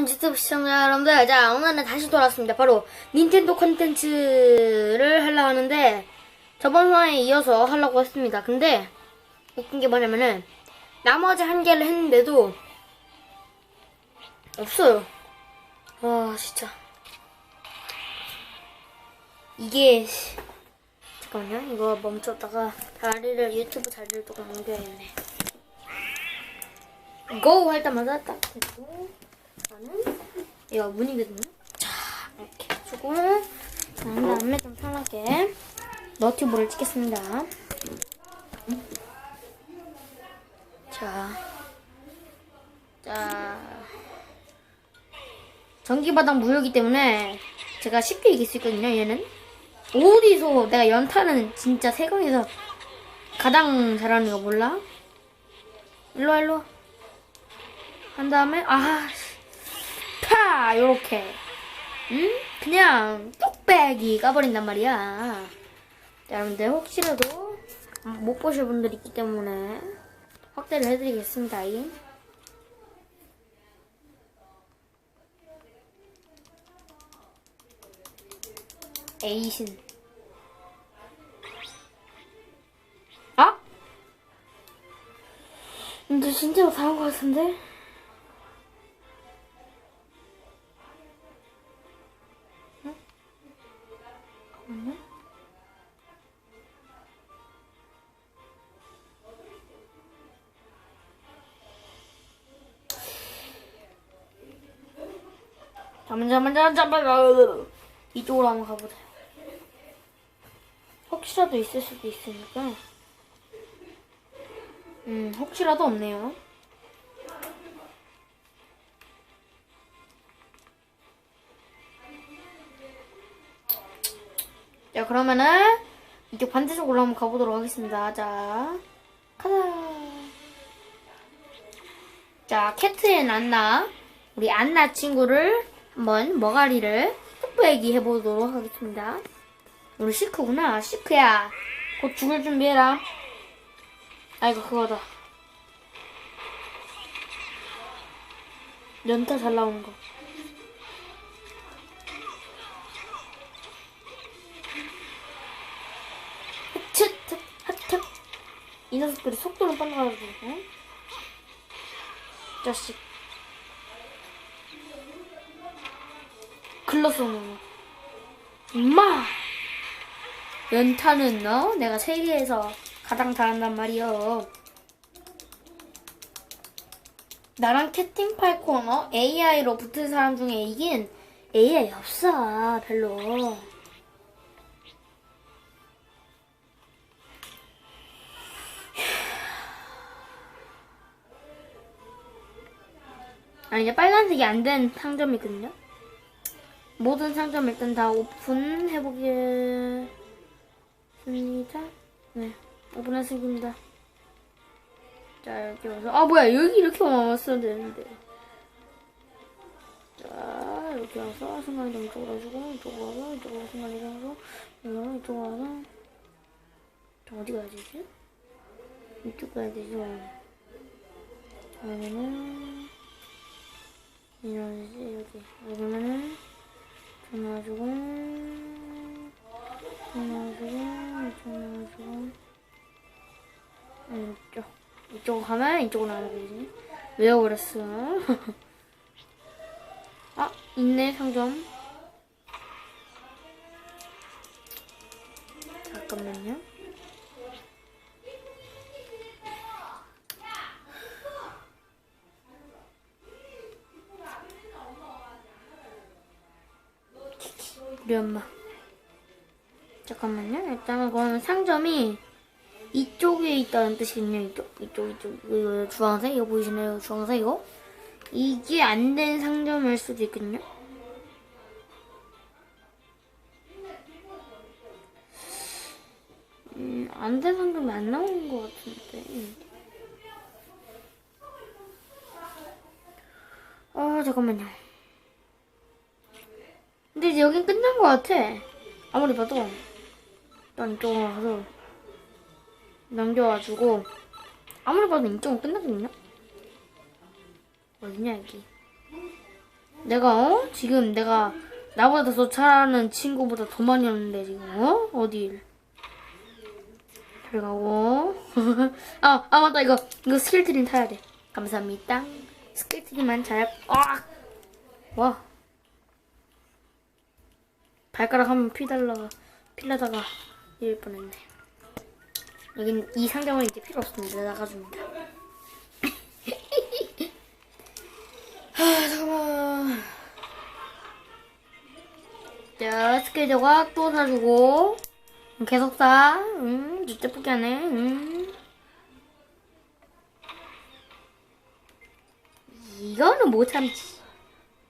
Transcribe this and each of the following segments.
반가운 유튜브 시청자 여러분들. 자, 오늘은 다시 돌아왔습니다. 바로 닌텐도 콘텐츠를 하려고 하는데, 저번 화에 이어서 하려고 했습니다. 근데, 웃긴 게 뭐냐면은, 나머지 한 개를 했는데도, 없어요. 와, 진짜. 이게, 씨. 잠깐만요. 이거 멈췄다가, 다리를, 유튜브 자리를 조금 옮겨야겠네. 고! 할 때마다 딱 나는 이거 문이거든요. 자, 이렇게 해주고, 자, 한 다음에 좀 편하게 너튜브를 찍겠습니다. 음. 자, 자, 전기바닥 무효이기 때문에 제가 쉽게 이길 수 있거든요, 얘는. 어디서 내가 연타는 진짜 세강에서 가장 잘하는 거 몰라? 일로와, 일로와. 한 다음에 아, 파 요렇게 응? 그냥 뚝배기 까버린단 말이야. 자, 여러분들 혹시라도 못 보실 분들이 있기 때문에 확대를 해드리겠습니다. 이. 에이신. 아? 이제 진짜로 다한 것 같은데? 잠깐만, 잠깐만, 잠깐만. 이쪽으로 한번 가보자. 혹시라도 있을 수도 있으니까. 음, 혹시라도 없네요. 자, 그러면은 이쪽 반대쪽으로 한번 가보도록 하겠습니다. 자, 가자. 자, 캣트앤 안나. 우리 안나 친구를 한번 머가리를 뽀뽀얘기 해보도록 하겠습니다. 우리 시크구나. 시크야. 곧 죽을 준비해라. 아이고, 그거다. 연타 잘 나온 거. 하트, 하트. 이 녀석들이 속도는 빨라가지고. 응? 자식. 글렀어, 너. 엄마! 연타는 너? 내가 세계에서 가장 잘한단 말이여. 나랑 캣팅 팔콘 어? AI로 붙은 사람 중에 이긴 AI 없어, 별로. 아, 이제 빨간색이 안 된 상점이 있거든요. 모든 상점 일단 다 오픈해보겠습니다. 네, 오픈했습니다. 자, 이렇게 와서, 아, 뭐야, 여기 이렇게 와왔어야 되는데. 자, 이렇게 와서, 순간이동 이쪽으로 해주고, 이쪽으로 와서, 이쪽으로 순간이동으로, 이쪽으로, 이쪽으로 와서, 저 어디 가야 되지? 이쪽 가야 되죠. 그러면은, 이러지, 여기. 그러면은, 전화주고, 전화주고, 전화주고, 이쪽. 이쪽으로 가면 이쪽으로 나가야 되지. 외워버렸어. 아, 있네, 상점. 잠깐만요. 우리 엄마. 잠깐만요. 일단은 그거는 상점이 이쪽에 있다는 뜻이거든요. 이쪽, 이쪽, 이쪽. 이거 주황색? 이거 보이시나요? 주황색 이거? 이게 안 된 상점일 수도 있거든요. 음, 안 된 상점이 안 나오는 것 같은데. 아, 잠깐만요. 근데 여긴 끝난 것 같아. 아무리 봐도. 일단 이쪽으로 가서. 넘겨가지고 아무리 봐도 이쪽은 끝났거든요. 어디냐 여기. 내가 어? 지금 내가 나보다 더 잘하는 친구보다 더 많이 하는데 지금 어? 어딜 들어가고 아, 아 맞다 이거 이거 스킬 트림 타야 돼 감사합니다 스킬 트림만 잘 아! 와 발가락 한번 피달라가 필라다가 이럴 뻔했네 여긴 이 상점은 이제 필요 없습니다 나가줍니다 아 잠깐만 자 조각 또 사주고 계속 사. 음, 진짜 뿌게 하네. 음. 이거는 못 참지.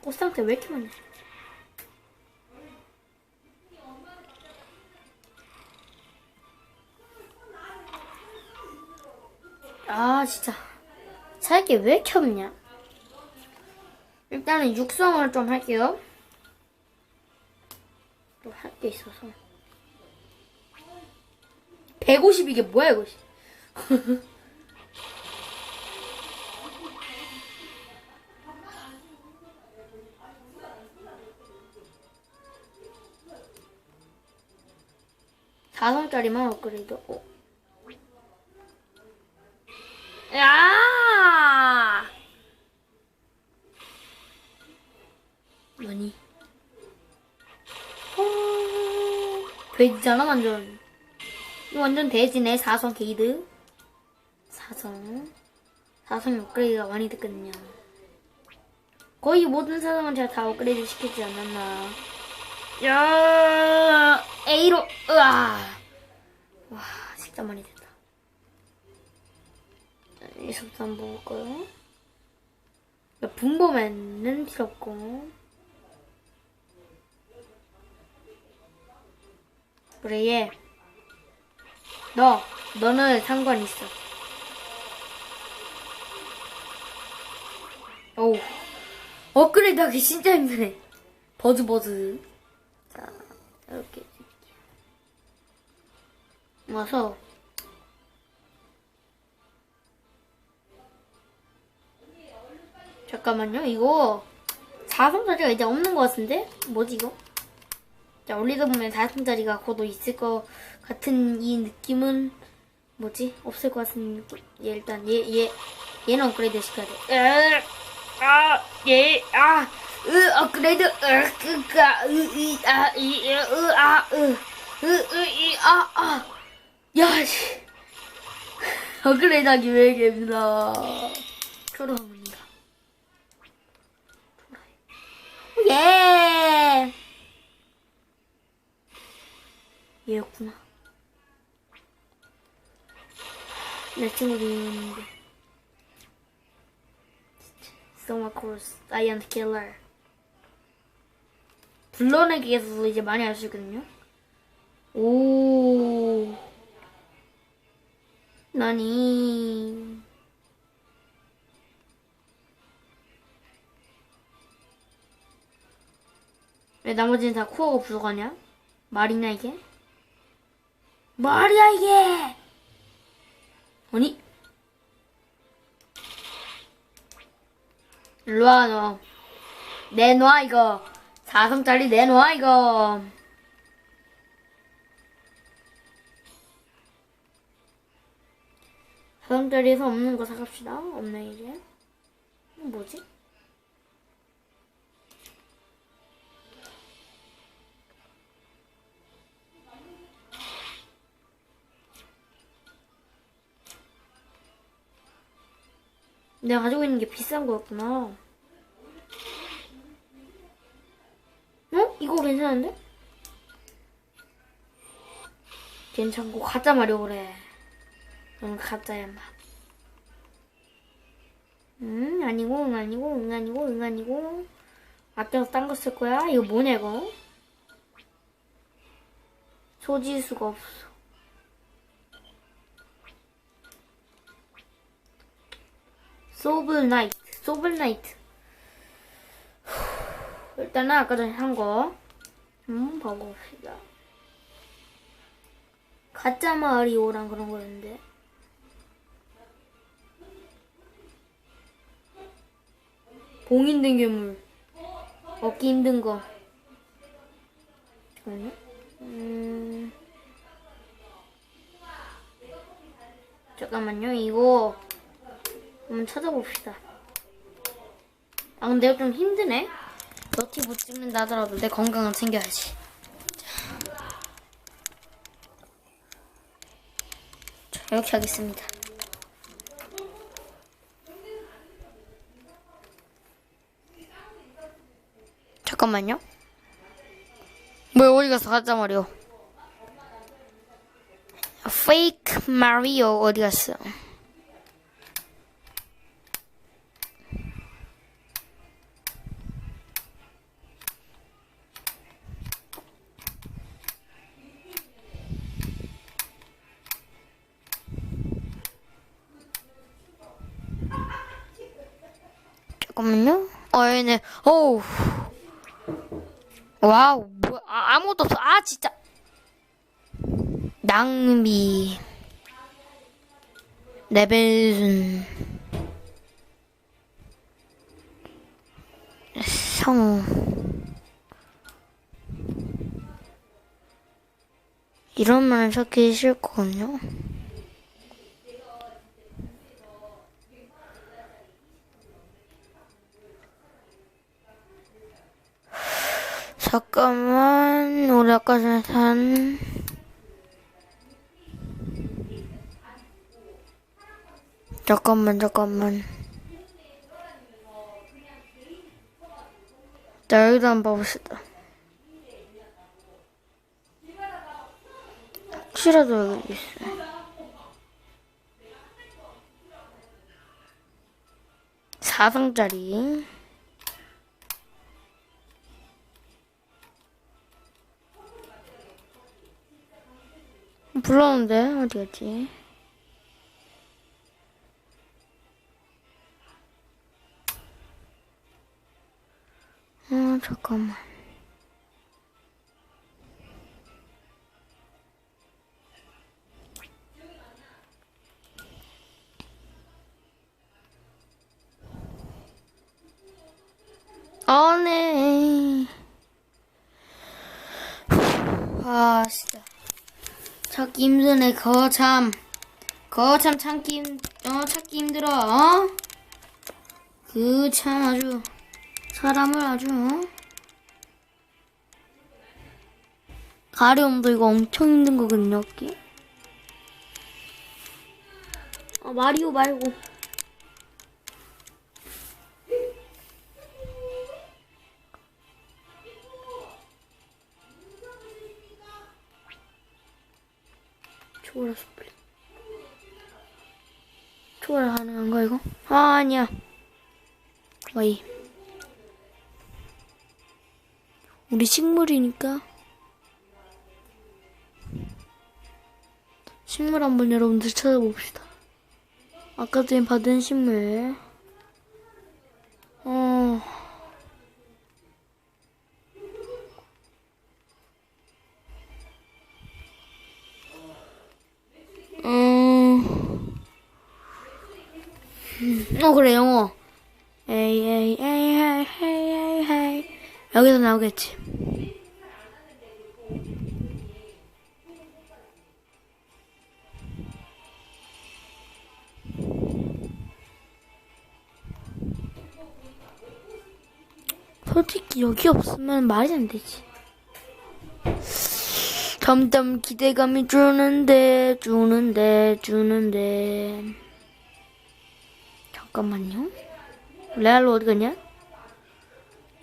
꽃 상태 왜 이렇게 많냐? 아, 진짜. 살게 왜 이렇게 없냐? 일단은 육성을 좀 할게요. 또할게 있어서. 150 이게 뭐야 이거 사성짜리만 업그레이드 어. 야 뭐니 어... 돼지잖아 완전 이거 완전 돼지네. 4성 게이드. 4성. 4성 업그레이드가 많이 됐거든요. 거의 모든 사성은 제가 다 업그레이드 시키지 않았나. 야, A로, 으아. 와, 진짜 많이 됐다. 이서부터 한번 먹을까요? 분보맨은 필요 없고. 그래, 얘. 너, 너는 상관 있어. 어우, 업그레이드 하기 진짜 힘드네. 버즈 버즈. 자, 이렇게. 와서. 잠깐만요, 이거. 4성짜리가 이제 없는 것 같은데? 뭐지, 이거? 자, 올리다 보면 4성짜리가 곧 있을 것 같은 이 느낌은 뭐지? 없을 것 같은. 얘 일단 얘 얘 얘는 업그레이드 시켜야 돼. 으, 아, 얘, 아, 으, 업그레이드, 으, 그가, 으, 이, 아, 이, 으, 아, 으, 으, 으, 이, 아, 아, 야, 씨. 업그레이드 하기 왜 이렇게 힘들어. 초롱 예! 얘였구나. 내 친구도 있는데. Giant Killer. 불러내기에서도 이제 많이 할수 있거든요. 오. 나니. 왜 나머지는 다 코어가 부족하냐? 말이냐 이게? 말이야 이게? 아니? 일로와 너 내놔 이거 4성짜리 내놔 이거 사성짜리에서 없는 거 사갑시다 없네 이거 뭐지? 내가 가지고 있는 게 비싼 거였구나. 어? 이거 괜찮은데? 괜찮고 가짜 마려 그래. 넌 가짜야 마. 음 아니고 응 아니고 응 아니고 응 아니고 아껴서 딴 거 쓸 거야? 이거 뭐냐 이거? 소지수가 없어. 소블 나이트, 소블 나이트. 일단은 아까 전에 한 거, 음, 봐봅시다. 가짜 마리오랑 그런 거였는데. 봉인된 괴물. 얻기 힘든 거. 잠깐만요. 음. 잠깐만요. 이거 한번 찾아봅시다. 아 근데 좀 힘드네. 너티 못 찍는다 하더라도 내 건강은 챙겨야지. 자, 이렇게 하겠습니다. 잠깐만요. 뭐야 어디 갔어 가자 말이요. 페이크 마리오 어디 갔어? 잠깐만요. 어 얘네. 어우. 와우. 뭐 아, 아무것도 없어. 아 진짜. 낭비. 레벨 성. 이러면 찾기 싫거든요. 잠깐만. 우리 아까 전에 산 잠깐만 잠깐만. 자 여기도 한번 봐봅시다. 혹시라도 여기 있어. 사성짜리 불렀는데 어디 갔지? 어 잠깐만. 찾기 힘드네, 거참. 거참 참기, 힘, 어, 찾기 힘들어, 어? 그 참 아주, 사람을 아주, 어? 가려움도 이거 엄청 힘든 거거든요. 아, 마리오 말고. 초월 스플릿. 초월 가능한가, 이거? 아, 아니야. 와이. 우리 식물이니까. 식물 한번 여러분들 찾아봅시다. 아까 전에 받은 식물. 어. 음. 어 그래 영어. 에이 에이 에이 에이 에이 에이 여기서 나오겠지. 솔직히 여기 없으면 말이 안 되지. 점점 기대감이 주는데, 주는데, 주는데. 잠깐만요. 레알로 어디 갔냐?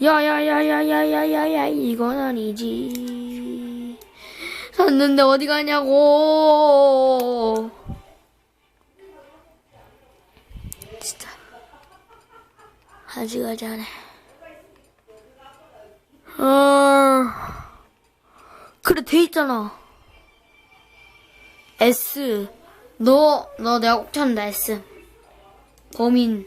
야야야야야야야야 이건 아니지. 샀는데 어디 가냐고. 진짜. 아직 가지 않아. 어... 그래 돼 있잖아. S. 너, 너 내가 꼭 찾는다 S. 범인.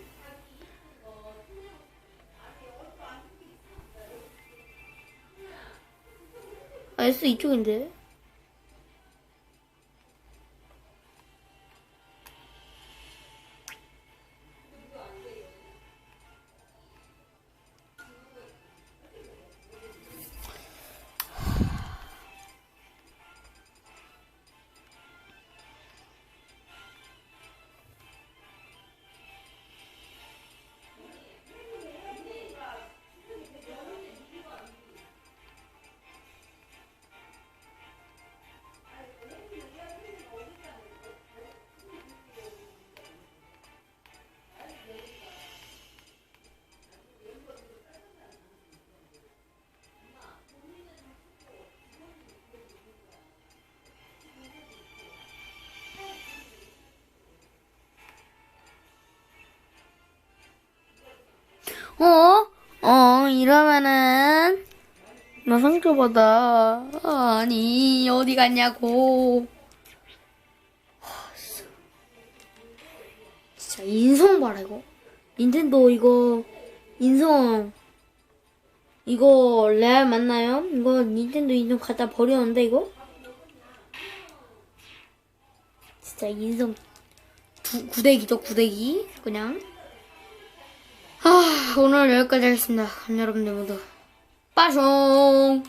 아, S 이쪽인데? 어? 어, 이러면은, 나 상처받아. 아니, 어디 갔냐고. 진짜 인성 봐라, 이거. 닌텐도 이거, 인성. 이거, 레알 맞나요? 이거 닌텐도 인성 갖다 버렸는데, 이거? 진짜 인성 두, 구대기죠, 구대기. 그냥. 아, 오늘 여기까지 하겠습니다. 여러분들 모두 빠숑!